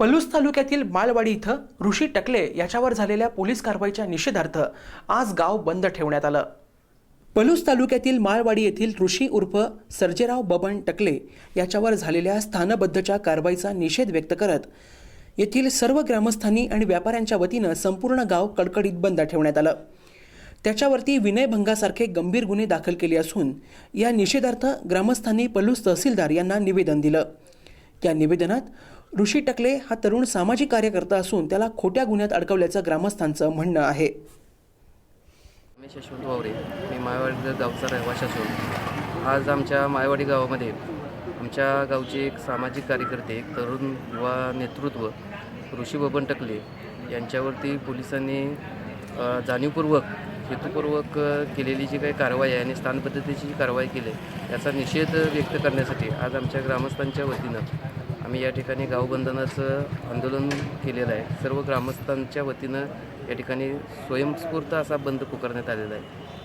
पलूस तालुक्यातील माळवाडी इथं ऋषी टकले याच्यावर झालेल्या पोलीस कारवाईच्या निषेधार्थ आज गाव बंद ठेवण्यात आलं. पलूस तालुक्यातील माळवाडी येथील ऋषी उर्फ सर्जेराव बबन टकले याच्यावर झालेल्या स्थानबद्धच्या कारवाईचा निषेध व्यक्त करत येथील सर्व ग्रामस्थांनी आणि व्यापाऱ्यांच्या वतीनं संपूर्ण गाव कडकडीत बंद ठेवण्यात आलं. त्याच्यावरती विनयभंगासारखे गंभीर गुन्हे दाखल केले असून या निषेधार्थ ग्रामस्थांनी पलूस तहसीलदार यांना निवेदन दिलं. या निवेदनात ऋषी टकले हा तरुण सामाजिक कार्यकर्ता असून त्याला खोट्या गुन्ह्यात अडकवल्याचं ग्रामस्थांचं म्हणणं आहे. मी शशवंत वावरे. मी मायवाडी गावचा रहिवाशी असून आज आमच्या मायवाडी गावामध्ये आमच्या गावचे एक सामाजिक कार्यकर्ते एक तरुण युवा नेतृत्व ऋषी बबन टकले यांच्यावरती पोलिसांनी जाणीवपूर्वक हेतूपूर्वक केलेली जी काही कारवाई आहे आणि स्थानपद्धतीची जी कारवाई केली आहे, याचा निषेध व्यक्त करण्यासाठी आज आमच्या ग्रामस्थांच्या वतीनं आम्ही या ठिकाणी गावबंधनाचं आंदोलन केलेलं आहे. सर्व ग्रामस्थांच्या वतीनं या ठिकाणी स्वयंस्फूर्त असा बंद पुकारण्यात आलेला आहे.